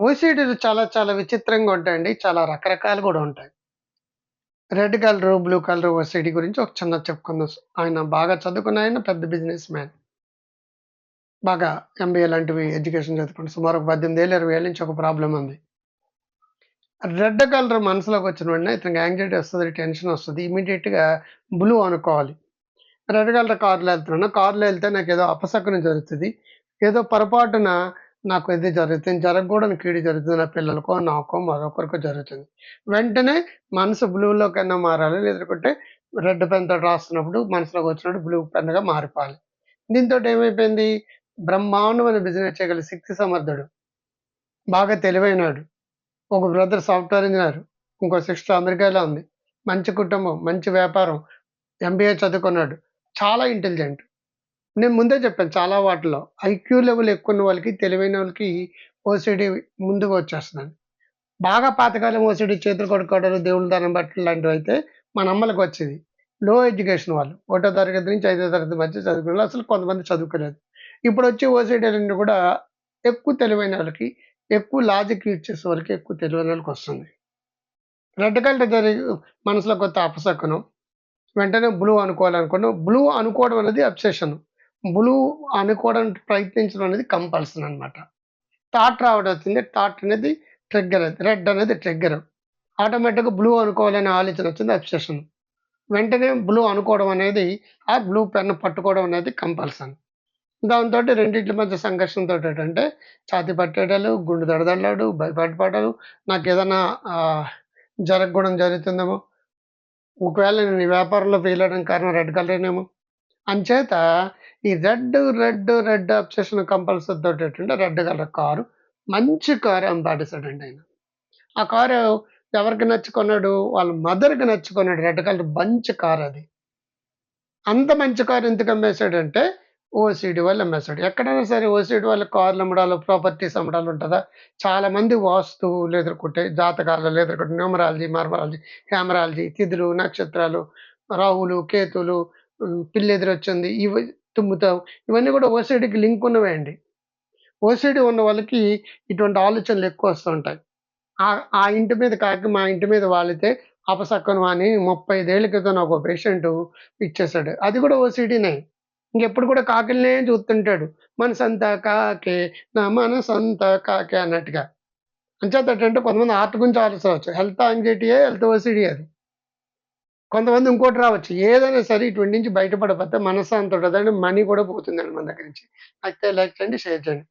ఓసీడీలు చాలా చాలా విచిత్రంగా ఉంటాయండి. చాలా రకరకాలు కూడా ఉంటాయి. Red colour blue colour OCD గురించి ఒక చిన్న చెప్పుకుందాం. ఆయన బాగా చదువుకున్న ఆయన పెద్ద బిజినెస్ మ్యాన్. బాగా ఎంబీఏ లాంటివి ఎడ్యుకేషన్ చదువుకుంటే సుమారు ఒక 18 ఏళ్ళు, ఇరవై ఏళ్ళ నుంచి ఒక ప్రాబ్లం ఉంది. రెడ్ కలర్ మనసులోకి వచ్చిన వెంటనే ఇతనికి యాంగ్జైటీ వస్తుంది టెన్షన్ వస్తుంది ఇమీడియట్గా బ్లూ అనుకోవాలి. రెడ్ కలర్ కార్‌లో వెళ్తున్నాను కార్‌లో వెళ్తే నాకు ఏదో అపశకునం జరుగుతుంది ఏదో పొరపాటున నాకు ఇది జరుగుతుంది. జరగకూడని కీడు జరుగుతుంది. నా పిల్లలకో, నాకో, మరొకరికో జరుగుతుంది. వెంటనే మనసు బ్లూలోకైనా మారాలి. లేదంటే రెడ్ పెన్తో రాస్తున్నప్పుడు మనసులోకి వచ్చినప్పుడు బ్లూ పెన్‌గా మారిపోవాలి. దీంతో ఏమైపోయింది? బ్రహ్మాండమైన బిజినెస్ చేయగల శక్తి సమర్థుడు. బాగా తెలివైనాడు ఒక బ్రదర్ సాఫ్ట్‌వేర్ ఇంజనీర్ ఇంకో సిస్టర్ అమెరికాలో ఉంది. మంచి కుటుంబం, మంచి వ్యాపారం. ఎంబీఏ చదువుకున్నాడు. చాలా ఇంటెలిజెంట్. నేను ముందే చెప్పాను చాలా వాటిలో ఐక్యూ లెవెల్ ఎక్కువ ఉన్న వాళ్ళకి, తెలివైన వాళ్ళకి ఓసీడీ ముందుగా వచ్చేస్తదండి. బాగా పాతకాలం ఓసిడి చేతులు కొడుకోవడాలు దేవుళ్ళ దానం బట్టలు లాంటివి అయితే మన అమ్మలకు వచ్చేది. లో ఎడ్యుకేషన్ వాళ్ళు. ఒకటో తరగతి నుంచి ఐదో తరగతి మధ్య చదువుకునే అసలు కొంతమంది చదువుకోలేదు. ఇప్పుడు ఇప్పుడొచ్చే ఓసీడీలన్నీ కూడా ఎక్కువ తెలివైన వాళ్ళకి ఎక్కువ లాజిక్ యూజ్ చేసే వాళ్ళకి, ఎక్కువ తెలివైనోళ్ళకి వస్తుంది. రెడ్ కలర్ జరిగి మనసులో కొత్త అపశకునం. వెంటనే బ్లూ అనుకోవాలనుకున్నాం. బ్లూ అనుకోవడం అనేది అబ్సెషన్. బ్లూ అనుకోవడానికి ప్రయత్నించడం అనేది కంపల్సరీ అనమాట. థాట్ రావడం వచ్చింది. థాట్ అనేది ట్రిగ్గర్ అది. రెడ్ అనేది ట్రిగ్గర్. ఆటోమేటిక్‌గా బ్లూ అనుకోవాలనే ఆలోచన వచ్చింది అబ్సెషన్. వెంటనే బ్లూ అనుకోవడం అనేది ఆ బ్లూ పెన్ పట్టుకోవడం అనేది కంపల్సరీ దాంతో రెండింటి మధ్య సంఘర్షంతో ఏంటంటే ఛాతి పట్టేటలు గుండె దడదడలాడు, భయపడిపోవడాలు, నాకు ఏదైనా జరగకూడదు జరుగుతుందేమో. ఒకవేళ నేను ఈ వ్యాపారంలో ఫెయిల్ అవ్వడం కారణం రెడ్ కలరేనేమో. అంచేత ఈ red, red, red obsession compulsory తోటి ఏంటంటే రెడ్ కలర్ కారు. మంచి కారు అని ఆయన. ఆ కారు ఎవరికి నచ్చుకున్నాడు వాళ్ళ మదర్‌కి నచ్చుకున్నాడు రెడ్ కలర్ మంచి కారు అది. అంత మంచి కారు ఎందుకు అమ్మేశాడంటే ఓసీడీ వల్ల అమ్మేసాడు. ఎక్కడైనా సరే ఓసీడీ వాళ్ళు కార్లు అమ్మడాలు, ప్రాపర్టీస్ అమ్మడాలు ఉంటుందా చాలామంది వాస్తువులు వాస్తు జాతకాలు ఎదుర్కొంటే న్యూమరాలజీ, మార్మరాలజీ హ్యామరాలజీ, తిథులు, నక్షత్రాలు, రాహులు, కేతులు, హ్మ్, పిల్లెదురొచ్చింది ఇవి తుమ్ముతావు. ఇవన్నీ కూడా ఓసీడీకి లింక్ ఉన్నవే అండి. ఓసీడీ ఉన్న వాళ్ళకి ఇటువంటి ఆలోచనలు ఎక్కువ వస్తూ ఉంటాయి. ఆ ఇంటి మీద కాకి మా ఇంటి మీద వాలితే అపసక్కను అని ముప్పై ఐదేళ్ళ క్రితం ఒక పేషెంట్ ఇచ్చేసాడు. అది కూడా ఓసీడీనే. ఇంకెప్పుడు కూడా కాకిలనే చూస్తుంటాడు. మనసంతా కాకే, నా మనసంతా కాకే అన్నట్టుగా. అంచేత అంటే కొంతమంది ఆర్ట్ గురించి ఆలోచించవచ్చు. హెల్త్ యాంగ్జైటీయే, హెల్త్ ఓసీడీ అది. కొంతమంది ఇంకోటి రావచ్చు. ఏదైనా సరే ఇటువంటి నుంచి బయటపడకపోతే మనశ్శాంతి ఉండదండి. మనీ కూడా పోతుందండి మన దగ్గర నుంచి. అయితే లైక్ చేయండి, షేర్ చేయండి.